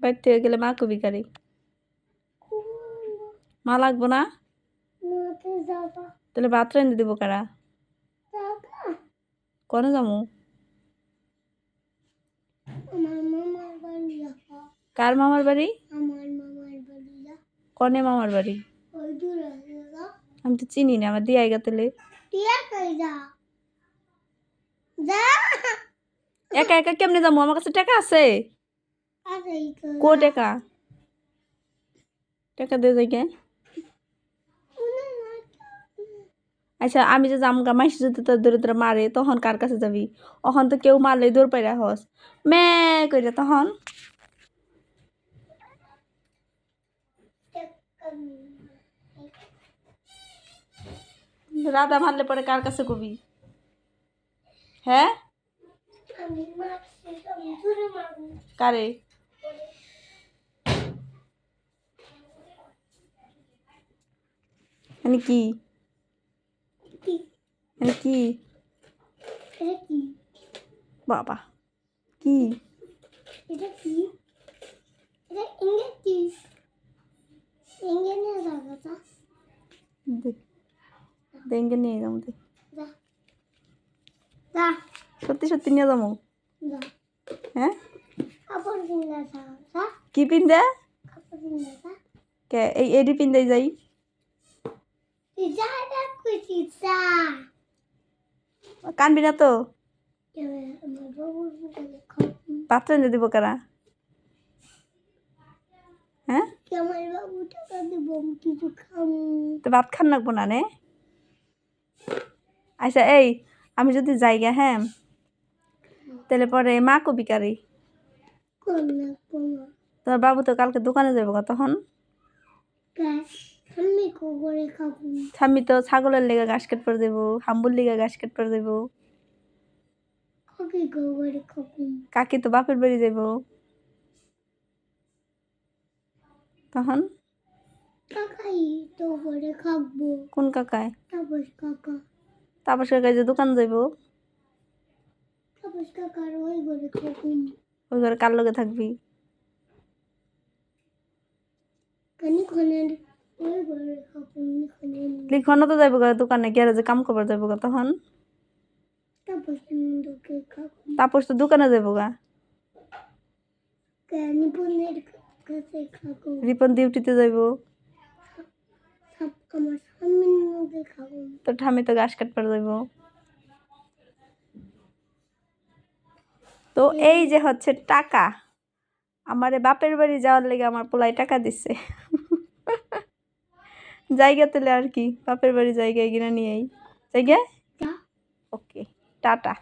হইতিকে গেলে মা কবি গাড়ি মা লাগবো না তাহলে ভাত রান্ধে দেবো কারা কনে যাব কার মামার বাড়ি আমার মামার বাড়ি যা কনে মামার বাড়ি ওই দূরে যা আমি তো চিনি না আমার দিয়ে আইগা তেলে টিয়া কই যা যা একা একা কেমনে যাব? আমার কাছে টাকা আছে। কো টাকা? টাকা দিয়ে যাই আচ্ছা আমি যে জামগা মাইস যদি তোর দূরে দূরে মারে, তখন কার কাছে যাবি? অখন তো কেউ মারলে দৌড় পাইরা হস। মে কইরা তখন রাধা মারলে পরে কার কাছে কবি? হ্যাঁ আমি মারছি আমি দূরে মারবো কারে? মানে কি? মানে কি? বাবা কি? এটা কি এটা ইংরেজি ইংরেজি জায়গাটা দে দেখে নিয়ে যাব দে যা যা। সত্যি সত্যি নিয়ে যাব? হ্যাঁ? কি পিন্দে কে? এই এডি পিন্দে যাই। কানবি না তো? পাত্র এনে দিব কারা? হ্যাঁ? তো ভাত খান লাগবো না নে? আচ্ছা এই আমি যদি যাইগা হ্যাঁ? তাহলে পরে মা কবি কারি? তোর বাবু তো কালকে দোকানে যাব তখন। আমি স্বামী তো ছাগলের লেগে ঘাস কেট করে দেবো হাম্বুর লেগে ঘাস কেট করে দেবো কাকে তো বাপের বাড়ি যাব তখন? কাকাই তো করে খাব। কোন কাকায়? তাপস কাকা। তাপস কাকায় যে দোকান যাইবো। কাকার ওই ঘরে কার লগে থাকবি? কানি খনের ওই করে খাব খনে লিখনও তো যাইবো দোকানে গ্যারেজে কাম করবার যাইবো তখন। তাপস তো দোকানে যাইবো গা। রিপন ডিউটিতে যাইবো। তো ঠামি তো ঘাস কাটবার যাইবো। তো এই যে হচ্ছে টাকা আমারে বাপের বাড়ি যাওয়ার লেগে আমার পোলাই টাকা দিচ্ছে জায়গা তেলে আর কি বাপের বাড়ি জায়গায় কিনা নিয়েই জায়গা যা ওকে টাটা।